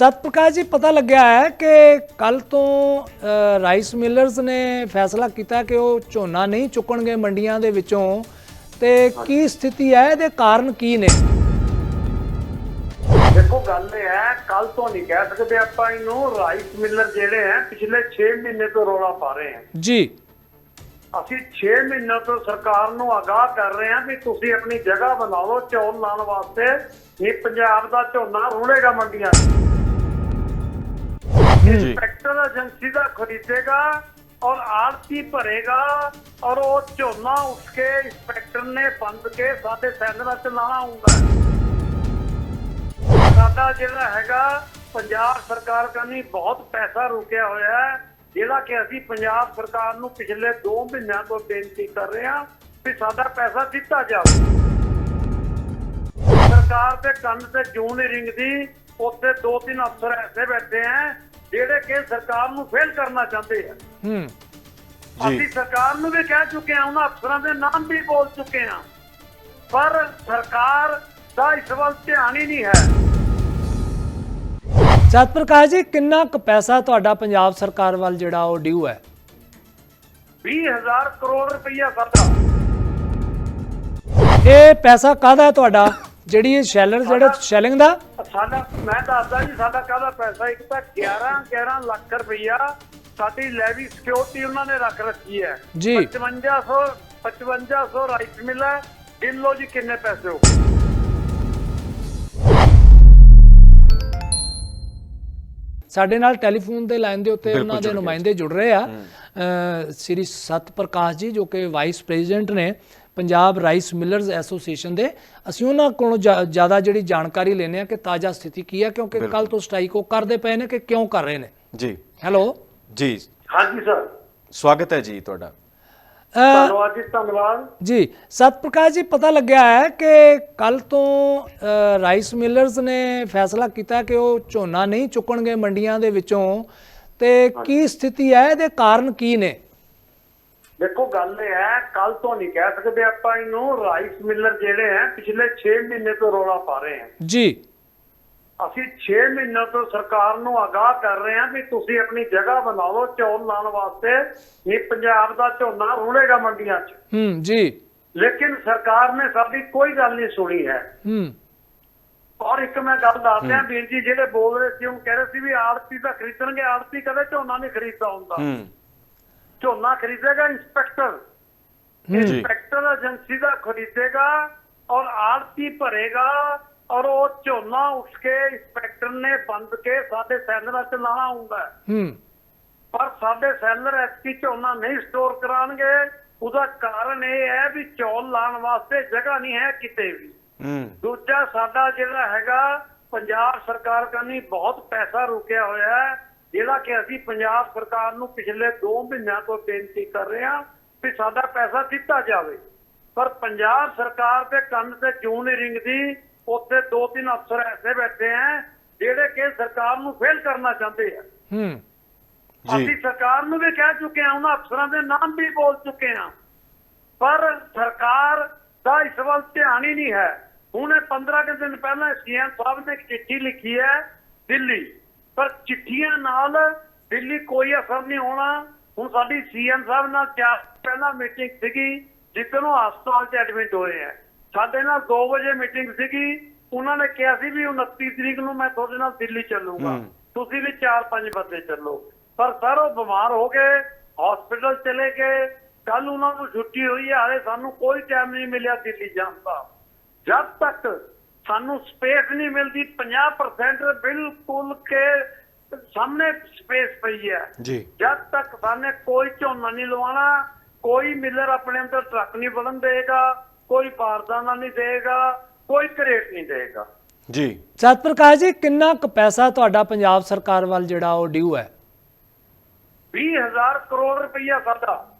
ਸਤ ਪ੍ਰਕਾਸ਼ ਜੀ ਪਤਾ ਲੱਗਿਆ ਹੈ ਕਿ ਕੱਲ ਤੋਂ ਰਾਈਸ ਮਿਲਰਸ ਨੇ ਫੈਸਲਾ ਕੀਤਾ ਕਿ ਉਹ ਝੋਨਾ ਨਹੀਂ ਚੁੱਕਣਗੇ ਮੰਡੀਆਂ ਦੇ ਵਿੱਚੋਂ। ਤੇ ਕੀ ਸਥਿਤੀ ਹੈ? ਇਹਦੇ ਕਾਰਨ ਕੀ ਨੇ? ਦੇਖੋ ਗੱਲ ਇਹ ਹੈ ਕੱਲ ਤੋਂ ਨਹੀਂ ਕਹਿ ਸਕਦੇ ਆਪਾਂ ਇਹਨੂੰ। ਰਾਈਸ ਮਿਲਰ ਜਿਹੜੇ ਹੈ ਪਿਛਲੇ 6 ਮਹੀਨੇ ਤੋਂ ਰੋਲਾ ਪਾ ਰਹੇ ਹਾਂ। ਜੀ। ਅਸੀਂ 6 ਮਹੀਨੇ ਤੋਂ ਸਰਕਾਰ ਨੂੰ ਆਗਾਹ ਕਰ ਰਹੇ ਹਾਂ ਵੀ ਤੁਸੀਂ ਆਪਣੀ ਜਗ੍ਹਾ ਬਣਾ ਲਓ ਚੌਲ ਲਾਉਣ ਵਾਸਤੇ। ਇਹ ਪੰਜਾਬ ਦਾ ਝੋਨਾ ਰੁੜੇਗਾ ਮੰਡੀਆਂ 'ਚ। ਜੀ ਇੰਸਪੈਕਟਰ ਏਜੰਸੀ ਦਾ ਖਰੀਦੇਗਾ ਔਰ ਆੜਤੀ ਭਰੇਗਾ ਔਰ ਉਹ ਝੋਨਾ ਉਸਕੇ ਇੰਸਪੈਕਟਰ ਨੇ ਸਾਡੇ ਸੈਲਰਾਂ ਚ ਲਾਣਾ ਹੁੰਦਾ ਸਾਡਾ ਜਿਹੜਾ ਹੈਗਾ, ਪੰਜਾਬ ਸਰਕਾਰ ਕਰਨੀ ਬਹੁਤ ਪੈਸਾ ਰੁਕਿਆ ਹੋਇਆ ਹੈ, ਜਿਹੜਾ ਕਿ ਅਸੀਂ ਪੰਜਾਬ ਸਰਕਾਰ ਨੂੰ ਪਿਛਲੇ 2 ਮਹੀਨਿਆਂ ਤੋਂ ਬੇਨਤੀ ਕਰ ਰਹੇ ਹਾਂ ਕਿ ਸਾਡਾ ਪੈਸਾ ਦਿੱਤਾ ਜਾਵੇ ਸਰਕਾਰ ਦੇ ਕੰਨ ਤੇ ਜੂੰ ਰਿੰਗ ਦੀ, ਉੱਥੇ ਦੋ ਤਿੰਨ ਅਫਸਰ ਐਸੇ ਬੈਠੇ ਹੈ ਜਿਹੜੇ ਕਿ ਸਰਕਾਰ ਨੂੰ ਫੇਲ ਕਰਨਾ ਚਾਹੁੰਦੇ ਆ। ਹੂੰ। ਜੀ। ਅਸੀਂ ਸਰਕਾਰ ਨੂੰ ਵੀ ਕਹਿ ਚੁੱਕੇ ਹਾਂ ਉਹਨਾਂ ਅਫਸਰਾਂ ਦੇ ਨਾਮ ਵੀ ਬੋਲ ਚੁੱਕੇ ਹਾਂ। ਪਰ ਸਰਕਾਰ ਦਾ ਇਸ ਵੱਲ ਧਿਆਨ ਹੀ ਨਹੀਂ ਹੈ। ਸਤ ਪ੍ਰਕਾਸ਼ ਜੀ ਕਿੰਨਾ ਕੁ ਪੈਸਾ ਤੁਹਾਡਾ ਪੰਜਾਬ ਸਰਕਾਰ ਵੱਲ ਜਿਹੜਾ ਉਹ ਡਿਊ ਹੈ? 20000 ਕਰੋੜ ਰੁਪਈਆ ਸਾਡਾ ਇਹ ਪੈਸਾ ਕਾਹਦਾ ਹੈ ਤੁਹਾਡਾ? ਜਿਹੜੀ ਇਹ ਸ਼ੈਲਰ ਜਿਹੜੇ ਸ਼ੈਲਿੰਗ ਦਾ ਸਾਡਾ ਮੈਂ ਦੱਸਦਾ ਜੀ ਸਾਡਾ ਕਾਹਦਾ ਪੈਸਾ ਇੱਕ ਤਾਂ 11 11 ਲੱਖ ਰੁਪਈਆ ਸਾਡੀ ਲੈਵੀ ਸਿਕਿਉਰਿਟੀ ਉਹਨਾਂ ਨੇ ਰੱਖ ਰੱਖੀ ਹੈ। ਜੀ। 5500 5500 ਰਾਈਸ ਮਿਲ ਗਿਣ ਲਓ ਜੀ ਕਿੰਨੇ ਪੈਸੇ ਹੋ ਗਏ। ਸਾਡੇ ਨਾਲ ਟੈਲੀਫੋਨ ਦੇ ਲਾਈਨ ਦੇ ਉੱਤੇ ਉਹਨਾਂ ਦੇ। ਨੁਮਾਇੰਦੇ ਜੁੜ ਰਹੇ ਆ। ਅ, ਸ੍ਰੀ ਸਤ ਪ੍ਰਕਾਸ਼ ਜੀ ਜੋ ਕਿ ਵਾਈਸ ਪ੍ਰੈਜ਼ੀਡੈਂਟ ਨੇ ਪੰਜਾਬ ਰਾਈਸ ਮਿਲਰਸ ਐਸੋਸੀਏਸ਼ਨ ਦੇ। ਅਸੀਂ ਉਹਨਾਂ ਕੋਲੋਂ ਜ਼ਿਆਦਾ ਜਿਹੜੀ ਜਾਣਕਾਰੀ ਲੈਣੇ ਆ ਕਿ ਤਾਜ਼ਾ ਸਥਿਤੀ ਕੀ ਹੈ ਕਿਉਂਕਿ ਕੱਲ ਤੋਂ ਸਟ੍ਰਾਈਕ ਉਹ ਕਰਦੇ ਪਏ ਨੇ ਕਿ ਕਿਉਂ ਕਰ ਰਹੇ ਨੇ। ਜੀ। ਹੈਲੋ। ਜੀ। ਹਾਂਜੀ ਸਰ। ਸਵਾਗਤ ਹੈ ਜੀ ਤੁਹਾਡਾ। ਧੰਨਵਾਦ ਜੀ ਧੰਨਵਾਦ। ਜੀ ਸਤ ਪ੍ਰਕਾਸ਼ ਜੀ ਪਤਾ ਲੱਗਿਆ ਹੈ ਕਿ ਕੱਲ ਤੋਂ ਰਾਈਸ ਮਿਲਰਸ ਨੇ ਫੈਸਲਾ ਕੀਤਾ ਕਿ ਉਹ ਝੋਨਾ ਨਹੀਂ ਚੁੱਕਣਗੇ ਮੰਡੀਆਂ ਦੇ ਵਿੱਚੋਂ। ਤੇ ਕੀ ਸਥਿਤੀ ਹੈ ਇਹਦੇ ਕਾਰਨ ਕੀ ਨੇ? ਦੇਖੋ ਗੱਲ ਇਹ ਹੈ ਕੱਲ ਤੋਂ ਨਹੀਂ ਕਹਿ ਸਕਦੇ ਆਪਾਂ ਇਹਨੂੰ ਰਾਈਸ ਮਿਲਰ ਜਿਹੜੇ ਹੈ ਪਿਛਲੇ 6 ਮਹੀਨੇ ਤੋਂ ਰੋਲਾ ਪਾ ਰਹੇ ਹਾਂ। ਜੀ। ਅਸੀਂ 6 ਮਹੀਨੇ ਤੋਂ ਸਰਕਾਰ ਨੂੰ ਆਗਾਹ ਕਰ ਰਹੇ ਹਾਂ ਵੀ ਤੁਸੀਂ ਆਪਣੀ ਜਗ੍ਹਾ ਬਣਾ ਲਓ ਚੌਲ ਲਾਉਣ ਵਾਸਤੇ। ਇਹ ਪੰਜਾਬ ਦਾ ਝੋਨਾ ਰੁੜੇਗਾ ਮੰਡੀਆਂ 'ਚ। ਹੂੰ ਜੀ। ਲੇਕਿਨ ਸਰਕਾਰ ਨੇ ਸਾਡੀ ਕੋਈ ਗੱਲ ਨਹੀਂ ਸੁਣੀ ਹੈ। ਹੂੰ। ਔਰ ਇੱਕ ਮੈਂ ਗੱਲ ਦੱਸ ਰਿਹਾ ਵੀਰ ਜੀ ਜਿਹੜੇ ਬੋਲ ਰਹੇ ਸੀ ਉਹ ਕਹਿ ਰਹੇ ਸੀ ਵੀ ਆੜਤੀ ਤਾਂ ਖਰੀਦਣਗੇ ਆੜਤੀ ਕਦੇ ਝੋਨਾ ਨਹੀਂ ਖਰੀਦਦਾ ਹੁੰਦਾ। ਹੂੰ। ਝੋਨਾ ਖਰੀਦੇਗਾ ਇੰਸਪੈਕਟਰ। ਇੰਸਪੈਕਟਰ ਏਜੰਸੀ ਦਾ ਖਰੀਦੇਗਾ ਔਰ ਆੜਤੀ ਭਰੇਗਾ ਔਰ ਉਹ ਝੋਨਾ ਉਸਕੇ ਇੰਸਪੈਕਟਰ ਨੇ ਬੰਦ ਕੇ ਸਾਡੇ ਸੈਲਰਾਂ ਚ ਲਾਣਾ ਹੁੰਦਾ ਪਰ ਸਾਡੇ ਸੈਲਰ ਐਸਪੀ ਝੋਨਾ ਨਹੀਂ ਸਟੋਰ ਕਰਾਣਗੇ। ਉਹਦਾ ਕਾਰਨ ਇਹ ਹੈ ਵੀ ਚੌਲ ਲਾਉਣ ਵਾਸਤੇ ਜਗ੍ਹਾ ਨਹੀਂ ਹੈ ਕਿਤੇ ਵੀ। ਦੂਜਾ ਸਾਡਾ ਜਿਹੜਾ ਹੈਗਾ ਪੰਜਾਬ ਸਰਕਾਰ ਕਰਨੀ ਬਹੁਤ ਪੈਸਾ ਰੁਕਿਆ ਹੋਇਆ ਹੈ। ਜਿਹੜਾ ਕਿ ਅਸੀਂ ਪੰਜਾਬ ਸਰਕਾਰ ਨੂੰ ਪਿਛਲੇ 2 ਮਹੀਨਿਆਂ ਤੋਂ ਬੇਨਤੀ ਕਰ ਰਹੇ ਹਾਂ ਵੀ ਸਾਡਾ ਪੈਸਾ ਦਿੱਤਾ ਜਾਵੇ। ਪਰ ਪੰਜਾਬ ਸਰਕਾਰ ਦੇ ਕੰਨ ਤੇ ਜੂੰ ਨਹੀਂ ਰਿੰਗਦੀ ਉੱਥੇ ਦੋ ਤਿੰਨ ਅਫਸਰ ਐਸੇ ਬੈਠੇ ਹੈ ਜਿਹੜੇ ਕਿ ਸਰਕਾਰ ਨੂੰ ਫੇਲ ਕਰਨਾ ਚਾਹੁੰਦੇ ਆ। ਹੂੰ। ਜੀ। ਅਸੀਂ ਸਰਕਾਰ ਨੂੰ ਵੀ ਕਹਿ ਚੁੱਕੇ ਹਾਂ ਉਹਨਾਂ ਅਫਸਰਾਂ ਦੇ ਨਾਮ ਵੀ ਬੋਲ ਚੁੱਕੇ ਹਾਂ। ਪਰ ਸਰਕਾਰ ਦਾ ਇਸ ਵੱਲ ਧਿਆਨ ਹੀ ਨਹੀਂ ਹੈ। ਹੁਣ ਇਹ 15 ਕੁ ਦਿਨ ਪਹਿਲਾਂ ਸੀਐਮ ਸਾਹਿਬ ਨੇ ਇੱਕ ਚਿੱਠੀ ਲਿਖੀ ਹੈ ਦਿੱਲੀ। ਪਰ ਚਿੱਠੀਆਂ ਨਾਲ ਦਿੱਲੀ ਕੋਈ ਅਸਰ ਨਹੀਂ ਹੋਣਾ। ਹੁਣ ਸਾਡੀ ਸੀਐਮ ਸਾਹਿਬ ਨਾਲ ਚਾਰ ਪਹਿਲਾਂ ਮੀਟਿੰਗ ਸੀਗੀ ਜਿੱਦਣ ਉਹ ਹਸਪਤਾਲ 'ਚ ਐਡਮਿਟ ਹੋਏ ਹੈ ਸਾਡੇ ਨਾਲ 2 ਵਜੇ ਮੀਟਿੰਗ ਸੀਗੀ। ਉਹਨਾਂ ਨੇ ਕਿਹਾ ਸੀ ਵੀ 29 ਤਰੀਕ ਨੂੰ ਮੈਂ ਤੁਹਾਡੇ ਨਾਲ ਦਿੱਲੀ ਚੱਲੂਗਾ। ਤੁਸੀਂ ਵੀ 4-5 ਬੰਦੇ ਚੱਲੋ। ਪਰ ਸਰ ਉਹ ਬਿਮਾਰ ਹੋ ਗਏ ਹਸਪੀਟਲ ਚਲੇ ਗਏ। ਕੱਲ ਉਹਨਾਂ ਨੂੰ ਛੁੱਟੀ ਹੋਈ ਹੈ ਹਾਲੇ ਸਾਨੂੰ ਕੋਈ ਟਾਈਮ ਨਹੀਂ ਮਿਲਿਆ ਦਿੱਲੀ ਜਾਣ ਦਾ। ਜਦ ਤੱਕ ਸਾਨੂੰ ਸਪੇਸ ਨਹੀਂ ਮਿਲਦੀ 50% ਬਿਲਕੁਲ ਕੇ ਸਾਹਮਣੇ ਸਪੇਸ ਪਈ ਹੈ। ਜੀ। ਜਦ ਤੱਕ ਸਾਨੇ ਕੋਈ ਝੋਨਾ ਨਹੀਂ ਲਵਾਉਣਾ ਕੋਈ ਮਿਲਰ ਆਪਣੇ ਅੰਦਰ ਟਰੱਕ ਨਹੀਂ ਵੜਨ ਦੇਗਾ ਕੋਈ ਬਾਰਦਾਨਾ ਨਹੀਂ ਦੇਗਾ ਕੋਈ ਕਰੇਟ ਨਹੀਂ ਦੇਗਾ। ਜੀ। ਸਤ ਪ੍ਰਕਾਸ਼ ਜੀ ਕਿੰਨਾ ਕੁ ਪੈਸਾ ਤੁਹਾਡਾ ਪੰਜਾਬ ਸਰਕਾਰ ਵੱਲ ਜਿਹੜਾ ਉਹ ਡਿਊ ਹੈ? 20000 ਕਰੋੜ ਰੁਪਈਆ ਸਾਡਾ।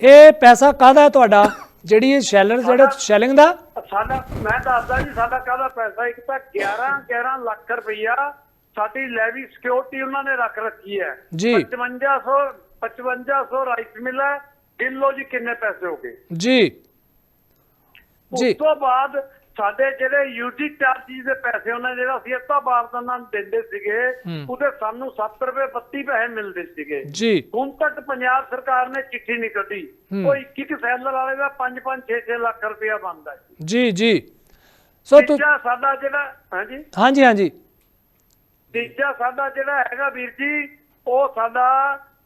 ਇਹ ਪੈਸਾ ਕਾਹਦਾ ਹੈ ਤੁਹਾਡਾ? ਜਿਹੜੀ ਇਹ ਸ਼ੈਲਰ ਜਿਹੜੇ ਸ਼ੈਲਿੰਗ ਦਾ? ਸਾਡਾ ਮੈਂ ਦੱਸਦਾ ਜੀ ਸਾਡਾ ਕਾਹਦਾ ਪੈਸਾ ਇੱਕ ਤਾਂ 11 11 ਲੱਖ ਰੁਪਈਆ ਸਾਡੀ ਲੈਵੀ ਸਿਕਿਉਰਿਟੀ ਉਹਨਾਂ ਨੇ ਰੱਖ ਰੱਖੀ ਹੈ। ਜੀ। 5500 5500 ਰਾਈਸ ਮਿਲ ਗਿਣ ਲਓ ਜੀ ਕਿੰਨੇ ਪੈਸੇ ਹੋ ਗਏ। ਜੀ। ਜੀ। ਉਸ ਤੋਂ ਬਾਅਦ ਸਾਡੇ ਜਿਹੜੇ ਯੂਟੀ ਚਾਰਜਿਸ ਦੇ ਪੈਸੇ ਉਹਨਾਂ ਜਿਹੜਾ ਸੀ ਅੱਧਾ ਬਾਰਦਾਨਾ ਦਿੰਦੇ ਸੀਗੇ। ਉਹਦੇ ਸਾਨੂੰ 7 ਰੁਪਏ 32 ਪੈਸੇ ਮਿਲਦੇ ਸੀਗੇ। ਜੀ। ਹੁਣ ਤੱਕ ਪੰਜਾਬ ਸਰਕਾਰ ਨੇ ਚਿੱਠੀ ਨਹੀਂ ਕੱਢੀ। ਉਹ ਇੱਕ ਇੱਕ ਸੈਲਰ ਵਾਲੇ ਦਾ 5-5 6-6 ਲੱਖ ਰੁਪਇਆ ਬਣਦਾ ਜੀ ਜੀ। ਸੋ ਤੁ ਤੀਜਾ ਸਾਡਾ ਜਿਹੜਾ ਹਾਂਜੀ? ਹਾਂਜੀ ਹਾਂਜੀ। ਤੀਜਾ ਸਾਡਾ ਜਿਹੜਾ ਹੈਗਾ ਵੀਰ ਜੀ ਉਹ ਸਾਡਾ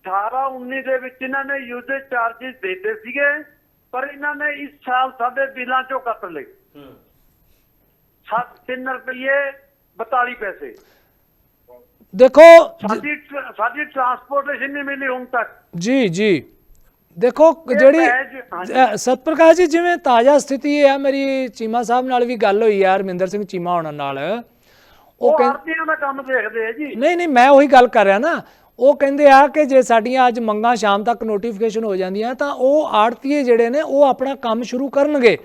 18 19 ਦੇ ਵਿੱਚ ਇਹਨਾਂ ਨੇ ਯੂਜ਼ਰ ਚਾਰजेस ਦਿੱਤੇ ਸੀਗੇ ਪਰ ਇਹਨਾਂ ਨੇ ਇਸ ਸਾਲ ਸਾਡੇ ਬਿੱਲਾਂ ਚੋਂ ਕੱਟ ਲਏ। 3 ਰੁਪਏ 42 ਪੈਸੇ। ਦੇਖੋ ਜ- ਸਾਡੀ ਟਰ- ਸਾਡੀ ਟਰਾਂਸਪੋਰਟੇਸ਼ਨ ਨਹੀਂ ਮਿਲੀ ਹੁਣ ਤੱਕ। ਜੀ ਜੀ। ਦੇਖੋ ਜਿਹੜੀ ਮੈਚ- ਹਾਂਜੀ। ਅ, ਸਤਿਪ੍ਰਕਾਸ਼ ਜੀ ਜਿਵੇਂ ਤਾਜ਼ਾ ਸਥਿਤੀ ਇਹ ਹੈ ਮੇਰੀ ਚੀਮਾ ਸਾਹਿਬ ਨਾਲ ਵੀ ਗੱਲ ਹੋਈ ਯਾਰ ਰਮਿੰਦਰ ਸਿੰਘ ਚੀਮਾ ਹੋਣਾ ਨਾਲ। ਉਹ ਉਹ ਕਹਿੰ ਆਰਤੀਆਂ ਦਾ ਕੰਮ ਦੇਖਦੇ ਆ ਜੀ। ਨਹੀਂ ਨਹੀਂ ਮੈਂ ਉਹੀ ਗੱਲ ਕਰ ਰਿਹਾ ਨਾ। ਉਹ ਕਹਿੰਦੇ ਆ ਕਿ ਜੇ ਸਾਡੀਆਂ ਅੱਜ ਮੰਗਾਂ ਸ਼ਾਮ ਤੱਕ ਨੋਟੀਫਿਕੇਸ਼ਨ ਹੋ ਜਾਂਦੀਆਂ ਤਾਂ ਉਹ ਆੜਤੀਏ ਜਿਹੜੇ ਨੇ ਉਹ ਆਪਣਾ ਕੰਮ ਸ਼ੁਰੂ ਕਰਨਗੇ।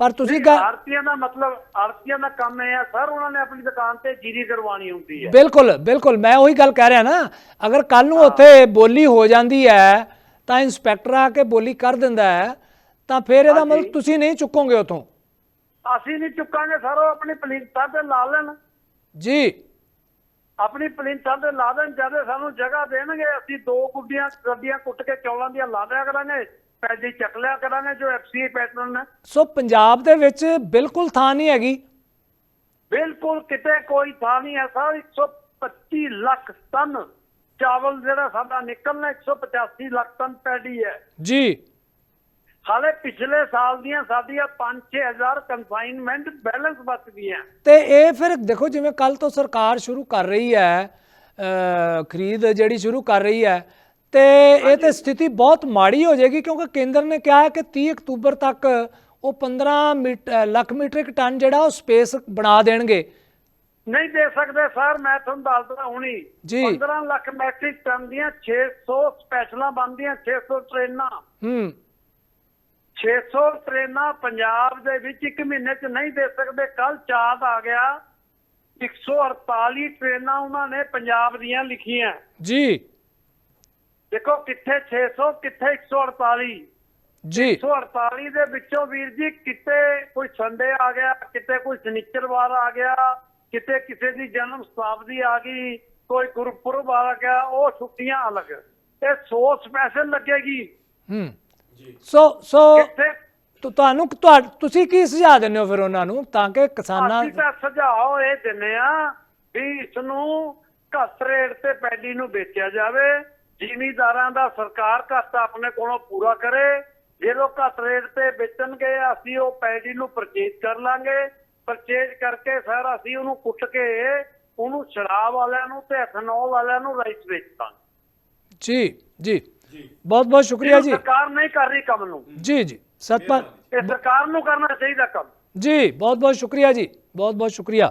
ਪਰ ਤੁਸੀਂ ਆਰਤੀਆਂ ਦਾ ਮਤਲਬ ਆਰਤੀਆਂ ਦਾ ਕੰਮ ਹੈ ਸਰ ਉਹਨਾਂ ਨੇ ਆਪਣੀ ਦੁਕਾਨ ਤੇ ਜੀਰੀ ਕਰਵਾਉਣੀ ਹੁੰਦੀ ਹੈ। ਬਿਲਕੁਲ ਬਿਲਕੁਲ ਮੈਂ ਉਹੀ ਗੱਲ ਕਹਿ ਰਿਹਾ ਨਾ ਅਗਰ ਕੱਲ ਨੂੰ ਉੱਥੇ ਬੋਲੀ ਹੋ ਜਾਂਦੀ ਹੈ ਤਾਂ ਇੰਸਪੈਕਟਰ ਆ ਕੇ ਬੋਲੀ ਕਰ ਦਿੰਦਾ ਹੈ ਤਾਂ ਫਿਰ ਇਹਦਾ ਮਤਲਬ ਤੁਸੀਂ ਨਹੀਂ ਚੁੱਕੋਗੇ ਉਥੋਂ। ਅਸੀਂ ਨਹੀਂ ਚੁੱਕਾਂਗੇ ਸਰ ਉਹ ਆਪਣੀ ਪਲੀਤਾਂ ਤੇ ਲਾ ਲੈਣ। ਜੀ। ਆਪਣੀ ਪਲੀਤਾਂ ਤੇ ਲਾ ਦੇਣ ਜਦ ਸਾਨੂੰ ਜਗ੍ਹਾ ਦੇਣਗੇ ਅਸੀਂ ਦੋ ਗੁੱਡੀਆਂ ਗੱਡੀਆਂ ਕੁੱਟ ਕੇ ਚੌਲਾਂ ਦੀਆਂ ਲਾ ਦਿਆ ਕਰਾਂਗੇ। ਪੈਦੀ ਚੱਕ ਲਿਆ ਕਰਾਂਗੇ ਜੋ ਐਫਸੀ ਪੈਟਰਨ ਹੈ ਸੋ ਪੰਜਾਬ ਦੇ ਵਿੱਚ ਬਿਲਕੁਲ ਥਾਂ ਨਹੀਂ ਹੈਗੀ। ਬਿਲਕੁਲ ਕਿਤੇ ਕੋਈ ਥਾਂ ਨਹੀਂ ਹੈ ਸਰ। 125 ਲੱਖ ਟਨ ਚਾਵਲ ਜਿਹੜਾ ਸਾਡਾ ਨਿਕਲਣਾ 185 ਲੱਖ ਟਨ ਪੈਡੀ ਹੈ। ਜੀ। ਹਾਲੇ ਪਿਛਲੇ ਸਾਲ ਦੀਆਂ ਸਾਡੀਆਂ 5-6000 ਕਨਫਾਈਨਮੈਂਟ ਬੈਲੈਂਸ ਬਚ ਗਈਆਂ। ਤੇ ਇਹ ਫਿਰ ਦੇਖੋ ਜਿਵੇਂ ਕੱਲ ਤੋਂ ਸਰਕਾਰ ਸ਼ੁਰੂ ਕਰ ਰਹੀ ਹੈ ਖਰੀਦ ਜਿਹੜੀ ਸ਼ੁਰੂ ਕਰ ਰਹੀ ਹੈ ਤੇ ਇਹ ਤੇ ਸਥਿਤੀ ਬਹੁਤ ਮਾੜੀ ਹੋ ਜਾਏਗੀ ਕਿਉਂਕਿ ਕੇਂਦਰ ਨੇ ਕਿਹਾ ਹੈ ਕਿ 30 ਅਕਤੂਬਰ ਤੱਕ ਉਹ 15 ਮੀਟ- ਅ, ਲੱਖ ਮੀਟ੍ਰਿਕ ਟਨ ਜਿਹੜਾ ਉਹ ਸਪੇਸ ਬਣਾ ਦੇਣਗੇ। ਨਹੀਂ ਦੇ ਸਕਦੇ ਸਰ ਮੈਂ ਤੁਹਾਨੂੰ ਦੱਸਦਾ ਹੁਣੀ। ਜੀ। 15 ਲੱਖ ਮੈਟ੍ਰਿਕ ਟਨ ਦੀਆਂ 600 ਸਪੈਸ਼ਲਾਂ ਬਣਦੀਆਂ 600 ਟ੍ਰੇਨਾਂ। ਹੂੰ। 600 ਟ੍ਰੇਨਾਂ ਪੰਜਾਬ ਦੇ ਵਿੱਚ ਇੱਕ ਮਹੀਨੇ 'ਚ ਨਹੀਂ ਦੇ ਸਕਦੇ। ਕੱਲ ਚਾਰ ਆ ਗਿਆ। 148 ਟ੍ਰੇਨਾਂ ਉਹਨਾਂ ਨੇ ਪੰਜਾਬ ਦੀਆਂ ਲਿਖੀਆਂ। ਜੀ। ਦੇਖੋ ਕਿੱਥੇ 600 ਕਿੱਥੇ 148 ਜੀ। 148 ਦੇ ਵਿੱਚੋਂ ਵੀਰ ਜੀ ਕਿਤੇ ਕੋਈ ਸੰਡੇ ਆ ਗਿਆ ਕਿਤੇ ਕੋਈ ਸ਼ਨੀਚਰਵਾਰ ਆ ਗਿਆ ਕਿਤੇ ਕਿਸੇ ਦੀ ਜਨਮ ਸ਼ਤਾਬਦੀ ਆ ਗਈ ਕੋਈ ਗੁਰਪੁਰਬ ਆ ਗਿਆ ਉਹ ਛੁੱਟੀਆਂ ਅਲੱਗ। ਇਹ 100 ਸਪੈਸ਼ਲ ਲੱਗੇਗੀ। ਹੂੰ। ਸੋ ਸੋ ਤੁਹਾਨੂੰ ਤੁਹਾ- ਤੁਸੀਂ ਕੀ ਸੁਝਾਅ ਦਿੰਦੇ ਹੋ ਫਿਰ ਉਹਨਾਂ ਨੂੰ ਤਾਂ ਕਿ ਕਿਸਾਨਾਂ ਅਸੀਂ ਤਾਂ ਸੁਝਾਅ ਇਹ ਦਿੰਨੇ ਆ ਵੀ ਇਸ ਨੂੰ ਘੱਟ ਰੇਟ ਤੇ ਪੈਡੀ ਨੂੰ ਵੇਚਿਆ ਜਾਵੇ। ਜ਼ਿਮੀਦਾਰਾਂ ਦਾ ਸਰਕਾਰ ਘਾਟਾ ਆਪਣੇ ਕੋਲੋਂ ਪੂਰਾ ਕਰੇ। ਜੇ ਲੋਕ ਘੱਟ ਰੇਟ ਤੇ ਵੇਚਣਗੇ ਅਸੀਂ ਉਹ ਪੈਡੀ ਨੂੰ ਪਰਚੇਜ ਕਰ ਲਾਂਗੇ। ਪਰਚੇਜ ਕਰਕੇ ਸਰ ਅਸੀਂ ਉਹਨੂੰ ਕੁੱਟ ਕੇ ਉਹਨੂੰ ਸ਼ਰਾਬ ਵਾਲਿਆਂ ਨੂੰ ਤੇ ਐਥਨੋਲ ਵਾਲਿਆਂ ਨੂੰ ਰਾਈਸ ਵੇਚ ਦਾਂਗੇ। ਜੀ ਜੀ। ਬਹੁਤ ਬਹੁਤ ਸ਼ੁਕਰੀਆ ਜੀ। ਸਰਕਾਰ ਨਹੀਂ ਕਰ ਰਹੀ ਕੰਮ ਨੂੰ। ਜੀ ਜੀ। ਸਤਪਾਲ ਇਹ ਸਰਕਾਰ ਨੂੰ ਕਰਨਾ ਚਾਹੀਦਾ ਕੰਮ। ਜੀ ਬਹੁਤ ਬਹੁਤ ਸ਼ੁਕਰੀਆ ਜੀ। ਬਹੁਤ ਬਹੁਤ ਸ਼ੁਕਰੀਆ।